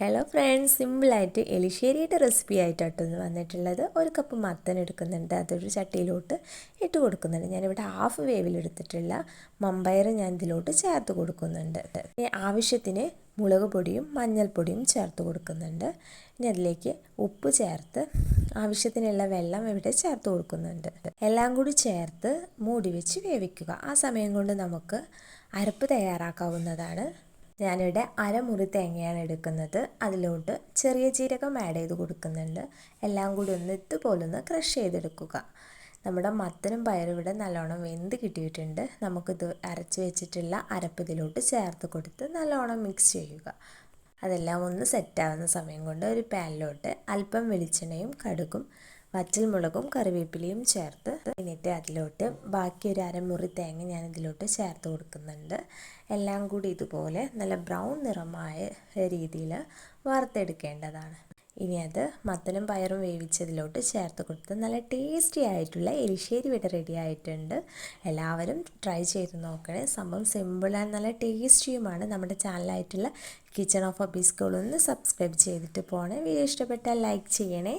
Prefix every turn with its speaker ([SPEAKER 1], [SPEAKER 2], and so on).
[SPEAKER 1] Hello friends സിമ്പിളായിട്ട് എലിശ്ശേരിയുടെ recipe ആയിട്ടാട്ടോ ഒന്ന് വന്നിട്ടുള്ളത്. ഒരു കപ്പ് മത്തൻ എടുക്കുന്നുണ്ട്. അതൊരു ചട്ടിയിലോട്ട് ഇട്ട് കൊടുക്കുന്നുണ്ട്. ഞാനിവിടെ ഹാഫ് വേവിലെടുത്തിട്ടുള്ള മമ്പയർ ഞാൻ ഇതിലോട്ട് ചേർത്ത് കൊടുക്കുന്നുണ്ട്. ആവശ്യത്തിന് മുളക് പൊടിയും മഞ്ഞൾപ്പൊടിയും ചേർത്ത് കൊടുക്കുന്നുണ്ട്. ഇനി അതിലേക്ക് ഉപ്പ് ചേർത്ത് ആവശ്യത്തിനുള്ള വെള്ളം ഇവിടെ ചേർത്ത് കൊടുക്കുന്നുണ്ട്. എല്ലാം കൂടി ചേർത്ത് മൂടി വെച്ച് വേവിക്കുക. ആ സമയം കൊണ്ട് നമുക്ക് അരപ്പ് തയ്യാറാക്കാവുന്നതാണ്. ഞാനിവിടെ അരമുറി തേങ്ങയാണ് എടുക്കുന്നത്. അതിലോട്ട് ചെറിയ ജീരകം ആഡ് ചെയ്ത് കൊടുക്കുന്നുണ്ട്. എല്ലാം കൂടി ഒന്ന് ഇതുപോലെ ഒന്ന് ക്രഷ് ചെയ്തെടുക്കുക. നമ്മുടെ മത്തനും പയറും ഇവിടെ നല്ലോണം വെന്ത് കിട്ടിയിട്ടുണ്ട്. നമുക്കിത് അരച്ച് വെച്ചിട്ടുള്ള അരപ്പ് ഇതിലോട്ട് ചേർത്ത് കൊടുത്ത് നല്ലോണം മിക്സ് ചെയ്യുക. അതെല്ലാം ഒന്ന് സെറ്റാവുന്ന സമയം കൊണ്ട് ഒരു പാനിലോട്ട് അല്പം വെളിച്ചെണ്ണയും കടുകും വറ്റൽമുളകും കറിവേപ്പിലയും ചേർത്ത് എന്നിട്ട് അതിലോട്ട് ബാക്കി ഒരു അരമുറി തേങ്ങ ഞാൻ ഇതിലോട്ട് ചേർത്ത് കൊടുക്കുന്നുണ്ട്. എല്ലാം കൂടി ഇതുപോലെ നല്ല ബ്രൗൺ നിറമായ രീതിയിൽ വറുത്തെടുക്കേണ്ടതാണ്. ഇനി അത് മത്തനും പയറും വേവിച്ചതിലോട്ട് ചേർത്ത് കൊടുത്ത് നല്ല ടേസ്റ്റി ആയിട്ടുള്ള എരിശ്ശേരി ഇവിടെ റെഡി ആയിട്ടുണ്ട്. എല്ലാവരും ട്രൈ ചെയ്ത് നോക്കണേ. സംഭവം സിമ്പിൾ ആൻഡ് നല്ല ടേസ്റ്റിയുമാണ്. നമ്മുടെ ചാനലായിട്ടുള്ള കിച്ചൺ ഓഫ് അബീസ്കൂൾ ഒന്ന് സബ്സ്ക്രൈബ് ചെയ്തിട്ട് പോകണേ വീഡിയോ ഇഷ്ടപ്പെട്ടാൽ ലൈക്ക് ചെയ്യണേ.